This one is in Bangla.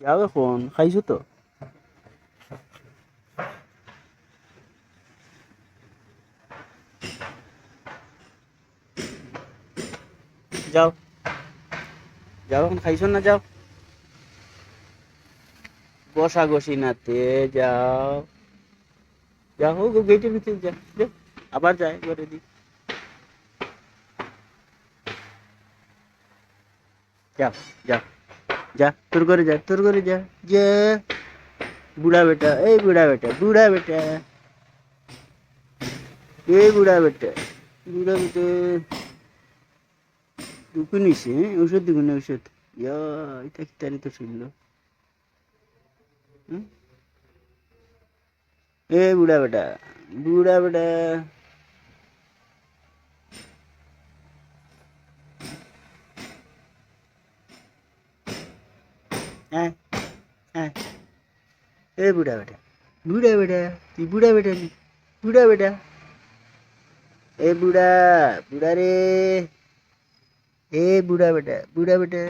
যাও এখন খাইছো তো? যাও। যাও, এখন খাইছো না যাও? বসা গসি নাতে যাও যাও হোক গেটের ভিতরে যা যা। আবার যায়, ঘরে দি। যাও যাও। যা, তোর ঘরে যা, তোর ঘরে যা যা। বুড়া বেটা, এই বুড়া বেটা বুড়া বেটা। এই বুড়া বেটা বুড়া বেটা। দুঃখ নিছে হ্যাঁ? ওষুধ দিব না ওষুধ ইয়া, এটা কি তো শুনলো? এ বুড়া বেটা বুড়া বেটা। হ্যাঁ হ্যাঁ এ বুড়া বেটা বুড়া বেটা তুই বুড়া বেটা নি বুড়া বেটা এ বুড়া বুড়া রে এ বুড়া বেটা বুড়া বেটা